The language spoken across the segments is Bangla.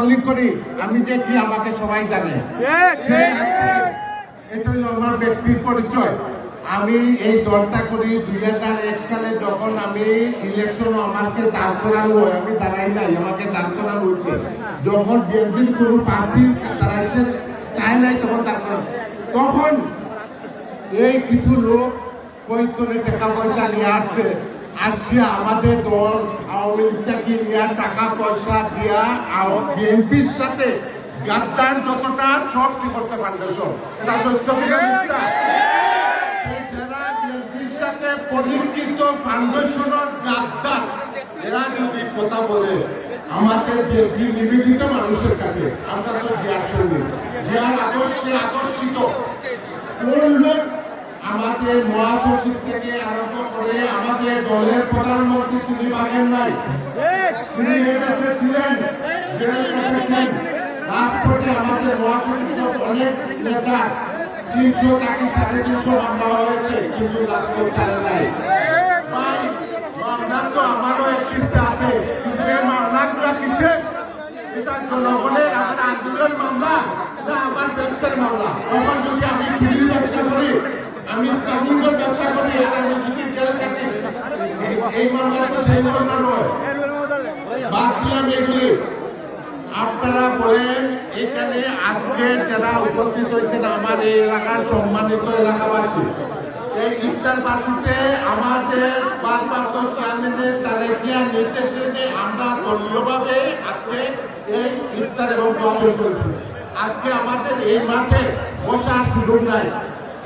করি আমি যে কি আমাকে সবাই জানে। এটা হলো আমার ব্যক্তির পরিচয়। আমি এই দলটা করি দুই হাজার এক সালে যখন আমি ইলেকশন আমাকে দাঁড় করানো হয় আমি দাঁড়াই নাই আমাকে দাঁড় করানো হচ্ছে যখন বিএনপির কোনো পার্টি দাঁড়াইতে চায় নাই তখন দাঁড় করানো তখন এই কিছু লোক কই করে টাকা পয়সা নিয়ে আসছে। আসিয়া আমাদের দল, আওয়ামী লীগটাকে নিয়ে টাকা, পয়সা দিয়া বিএনপির সাথে গাদ্দার যতটা, সব কি করতে বিএনপির সাথে পরীক্ষিত ফাউন্ডেশনের গাদ্দার, এরা যদি কথা বলে আমাদের মানুষের কাছে আমরা তো জিয়ার সঙ্গে। জিয়ার আদর্শে আকর্ষিত কোন লোক আমাদের মহাসচিব থেকে আরম্ভ করে আমাদের দলের প্রধানমন্ত্রী তিনি পাবেন নাই। তিনি এদেশে ছিলেন আমাদের মহাসচিব অনেক নেতা তিনশো টাকা সাড়ে তিনশো মামলা হয়েছে, কিন্তু রাষ্ট্র চালে নাই। আমার আন্দোলন মামলা না, আমার ব্যবসার মামলা? তখন যদি আমি চুরির ব্যবসা করি তো আপনারা বলেন, এখানে আজকে যারা উপস্থিত হয়েছেন আমার এই এলাকার সম্মানিত এলাকাবাসী, এই ইফতার ইফতারবাসীতে আমাদের ভারপ্রাপ্ত চেয়ারম্যানের তারেকিয়া নির্দেশে যে আমরা দলীয়ভাবে আজকে এই ইফতার এবং আজকে আমাদের এই মাঠে বসার সুযোগ নাই।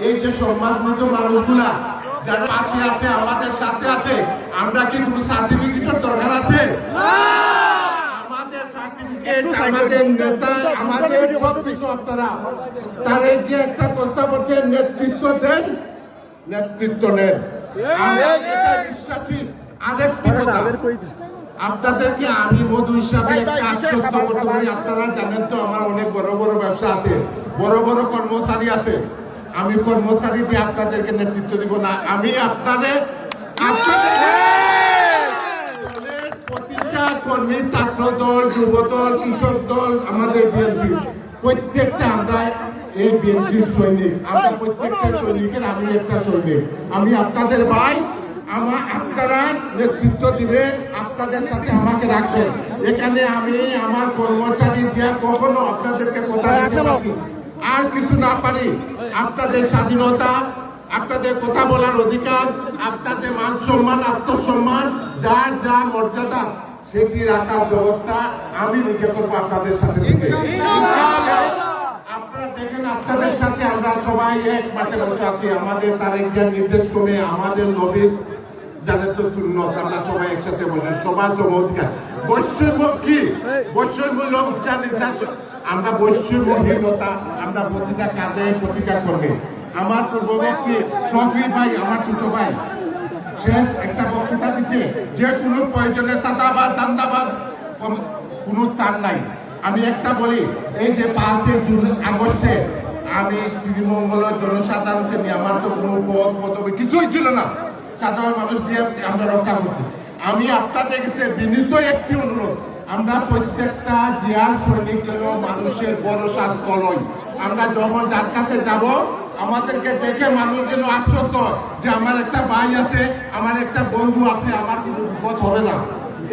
এই যে সম্মানিত মানুষগুলা যারা পাশে আছে আমাদের সাথে আছে আমরা কি কোনো সার্টিফিকেটের দরকার আছে? আমাদের নেতা আমাদের সব কিছু আপনারা। তার এই যে একটা কথা বলছে নেতৃত্ব দেন নেতৃত্ব নেন। বিশ্বাসী আরেকটি কথা। আপনাদেরকে আমি মধু হিসাবে একটা আশ্বস্ত করতে পারি। আপনারা জানেন তো আমার অনেক বড় বড় ব্যবসা আছে বড় বড় কর্মচারী আছে। আমি কর্মচারী দিয়ে আপনাদেরকে নেতৃত্ব দিব না আমি আপনাদের প্রতিটা কর্মী ছাত্র দল যুব দল কৃষক দল আমাদের বিএনপি। প্রত্যেকটা আমরা এই বিএনপির সৈনিক। আমরা প্রত্যেকটা সৈনিকের আমি একটা সৈনিক। আমি আপনাদের ভাই আমার আপনারা নেতৃত্ব দিবেন আপনাদের সাথে আমাকে রাখবেন। এখানে আমি আমার কর্মচারী দিয়ে কখনো আপনাদেরকে কথা দিতে পারি। আর কিছু না পারি। আপনাদের স্বাধীনতা, আপনাদের কথা বলার অধিকার, আপনাদের মান সম্মান, আত্মসম্মান, যার যা মর্যাদা, সেটি রাখার ব্যবস্থা আমি নিজে করব আপনাদের সাথে আপনারা দেখেন, আপনাদের সাথে আমরা সবাই এক মাঠে বসে আছি। আমাদের জিয়ার নির্দেশ করে আমাদের নবীর জানেন তো সুন্নত, আমরা সবাই একসাথে বসে, সবার সম অধিকার। বৈষম্য কি? বৈষম্য আমরা বৈষম্যহীনতা, আমরা প্রতিটা কাজে প্রতিটা করবে। আমার পূর্ববর্তী শফি ভাই, আমার ছোট ভাই, সে একটা বক্তৃতা দিচ্ছে যে কোনো প্রয়োজনে চাঁদাবাদ দান্দাবাদ কোন- স্থান নাই। আমি একটা বলি, এই যে পাঁচই জুন আগস্টে আমি শ্রীমঙ্গলের জনসাধারণকে নিয়ে আমার তো কোনো পদ পদবি কিছুই ছিল না। সাধারণ মানুষ দিয়ে আমরা রক্ষা করছি। আমি আপনাদের কাছে বিনীত একটি অনুরোধ আমরা প্রত্যেকটা জিয়ার সৈনিক যেন মানুষের ভরসা তলই আমরা যখন যার কাছে যাব, আমাদেরকে দেখে মানুষ যেন আশ্বস্ত যে আমার একটা ভাই আছে, আমার একটা বন্ধু আছে, আমার কোনো বিপদ হবে না।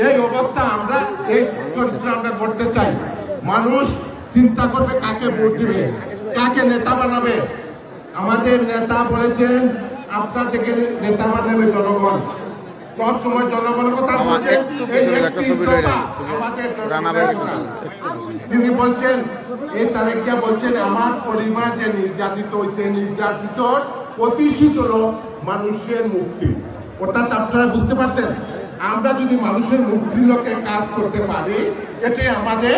এই অবস্থা আমরা, এই চরিত্র আমরা করতে চাই। মানুষ চিন্তা করবে কাকে ভোট দিবে, কাকে নেতা বানাবে। আমাদের নেতা বলেছেন আপনাদেরকে নেতা বানাবে জনগণ। জনগণের কথা। তিনি বলছেন এই তারেকিয়া বলছেন আমার পরিবার যে নির্যাতিত হয়েছে নির্যাতিত প্রতিষ্ঠিত হলো মানুষের মুক্তি। অর্থাৎ আপনারা বুঝতে পারছেন আমরা যদি মানুষের মুক্তির লক্ষ্যে কাজ করতে পারি এটাই আমাদের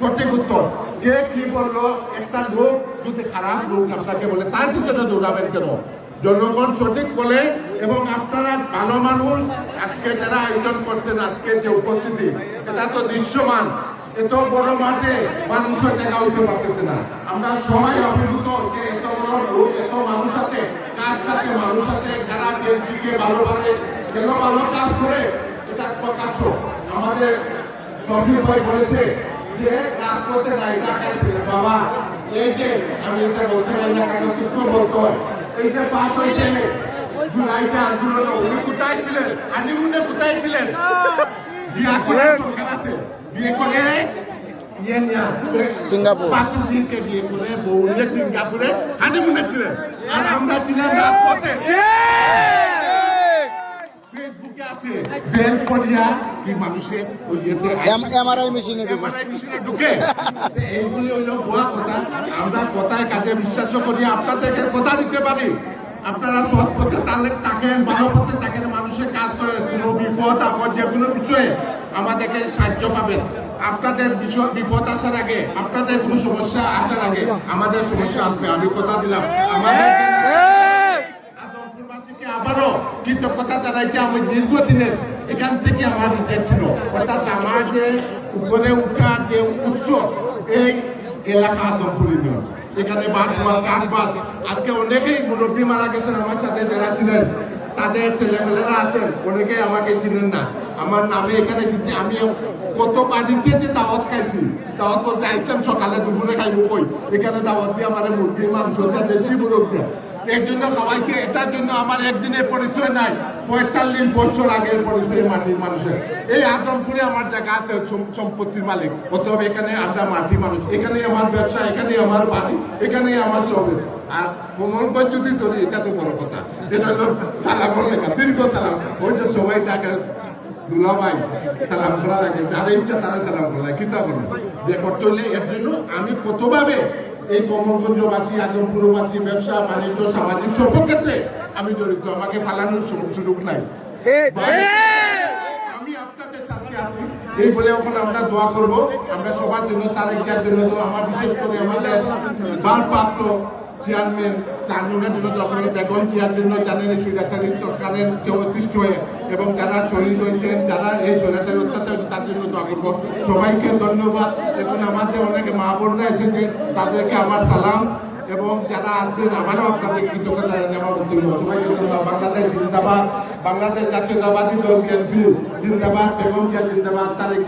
সঠিক উত্তর। কে কি বলল? একটা লোক যদি খারাপ লোক আপনাকে বলে তার পিছনে দৌড়াবেন কেন? জনগণ সঠিক বলে এবং আপনারা ভালো মানুষ, আজকে যারা আয়োজন করছেন, আজকে যে উপস্থিতি, এটা তো দৃশ্যমান। এত বড় মাঠে মানুষের জায়গা হইতে পারতেছে না। আমরা সবাই অভিভূত যে এত বড় লোক, এত মানুষ আছে, কার সাথে মানুষ আছে যারা বিএনপিকে ভালোভাবে কেন ভালো কাজ করে, এটা প্রকাশ্য আমাদের শফিক ভাই বলেছে যে, রাজপথে নাই রাখাইছিলেন বাবা, এই যে, আমি এটা বলতে পারি না চিত্র বলতে হয়। এই যে পাস হয়েছে জুলাইতে আন্দোলন উনি কোথায় ছিলেন? হানিমুনে কোথায় ছিলেন? বিয়া করে বিয়ে করে সিঙ্গাপুর। বিয়ে করে বউ সিঙ্গাপুরে হানিমুনে ছিলেন। আর আমরা ছিলাম রাজপথে ফেসবুকে আছে বেল করিয়া কি মানুষের ওই ইয়েতে এমআরআই মেশিনে MRI মেশিনে ঢুকে? এইগুলি ভুয়া কথা। আমরা কথায় কাজে বিশ্বাস করি আপনাদেরকে কথা দিতে পারি। আপনারা সৎ পথে তাহলে থাকেন ভালো পথে থাকেন মানুষের কাজ করেন কোনো বিপদ আপদ যে কোনো বিষয়ে আমাদেরকে সাহায্য পাবেন। আপনাদের বিষয় বিপদ আসার আগে আপনাদের কোনো সমস্যা আসার আগে আমাদের সমস্যা আসবে। আমি কথা দিলাম। আমাদের আবারও কৃতজ্ঞতা জানাইতে আমি দীর্ঘদিনের এখান থেকে আমার রিজেক্ট ছিল, অর্থাৎ আমার যে উপরে উঠার যে উৎস, এই এলাকা আদমপুর ইউনিয়ন এখানে বাঁশবাদ কাঠবাদ আজকে অনেকেই মুরব্বী মারা গেছেন, আমার সাথে যারা ছিলেন, তাদের ছেলেমেয়েরা আছেন, অনেকেই আমাকে চিনেন না। আমার নামে এখানে আমি কত বাড়িতে যে দাওয়াত খাইছি, দাওয়াত বলতে সকালে, দুপুরে খাইবো কই? এখানে দাওয়াত দিয়ে আমার মুরগির মাংস দিয়ে, দেশি দিয়ে। এর সবাইকে এটার জন্য আমার একদিনের পরিচয় নাই, পঁয়তাল্লিশ বছর আগের পরিচয় মাটির মানুষের। এই আদমপুরে আমার জায়গা আছে সম্পত্তির মালিক। এখানে আমরা মাটি মানুষ। এখানে আমার ব্যবসা এখানে আমার বাড়ি এখানে আমার আর কোমলগঞ্জ যদি ধরি, এটা তো বড় কথা। এটা লেখা দীর্ঘ সালাম। ওই যে সবাই সালাম করা লাগে যারা ইচ্ছা তারা সালাম করা লাগে কিন্তু যে করতে হলে এর জন্য আমি কতভাবে এই কমলগঞ্জবাসী আজমপুরবাসী ব্যবসা বাণিজ্য সামাজিক সব ক্ষেত্রে আমি জড়িত আমাকে পালানোর সুযোগ নাই। আমি আপনাদের সাথে আছি। এই বলে এখন আমরা দোয়া করব। আমরা সবার জন্য তার জন্য তো আমার বিশেষ করে আমাদের ভারপ্রাপ্ত চেয়ারম্যান তার জন্য করব বেগম জিয়ার জন্য জানেন এই স্বৈরাচারী সরকারের যে অতিষ্ঠ হয়ে এবং যারা শহীদ হয়েছেন যারা এই স্বৈরাচারী অত্যাচার তার জন্য দোয়া সবাইকে ধন্যবাদ। এখন আমাদের অনেকে মা বোনরা এসেছে, তাদেরকে আমার সালাম এবং যারা আসবেন আমারও আপনাদের কৃতজ্ঞতা আমার বক্তব্য সবাইকে ধন্যবাদ। বাংলাদেশ জিন্দাবাদ। বাংলাদেশ জাতীয়তাবাদী দল বিএনপি জিন্দাবাদ জিয়া জিন্দাবাদ, তারেক